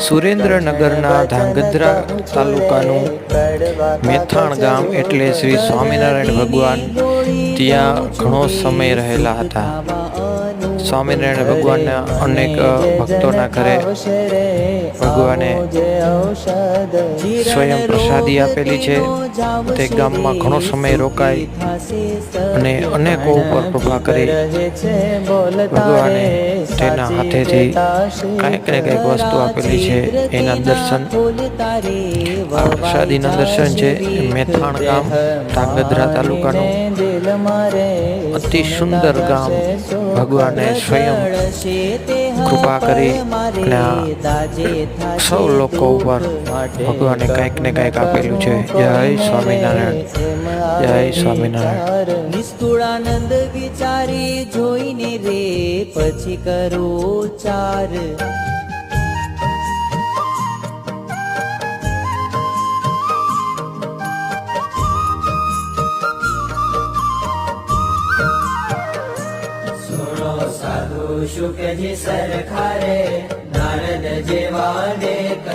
સુરેન્દ્રનગરના ધાંગધ્રા તાલુકાનું મેથાણ ગામ એટલે શ્રી સ્વામિનારાયણ ભગવાન. ત્યાં ઘણો સમય રહેલા હતા. સ્વામિનારાયણ ભગવાનના અનેક ભક્તોના ઘરે ભગવાને સ્વયં પ્રસાદી આપેલી છે. તે ગામમાં ઘણો સમય રોકાય અને અનેકો ઉપર પ્રભા કરી ભગવાને તેના હાથેથી કંઈક ને કંઈક વસ્તુ આપેલી છે. એના દર્શન, આ પ્રસાદીના દર્શન છે. મેથાણ ગામ, ધાંગધ્રા તાલુકાનું અતિ સુંદર ગામ ભગવાને સ્વયં કૃપા કરી સૌ લોકો ઉપર ભગવાને કંઈક ને કંઈક આપેલું છે. જય સ્વામિનારાયણ. જય સ્વામિનારાયણ. નિષ્કુળાનંદ વિચારી જોઈને રે પછી કરો ચાર. शुक जी सरखारे नारद जेवा देत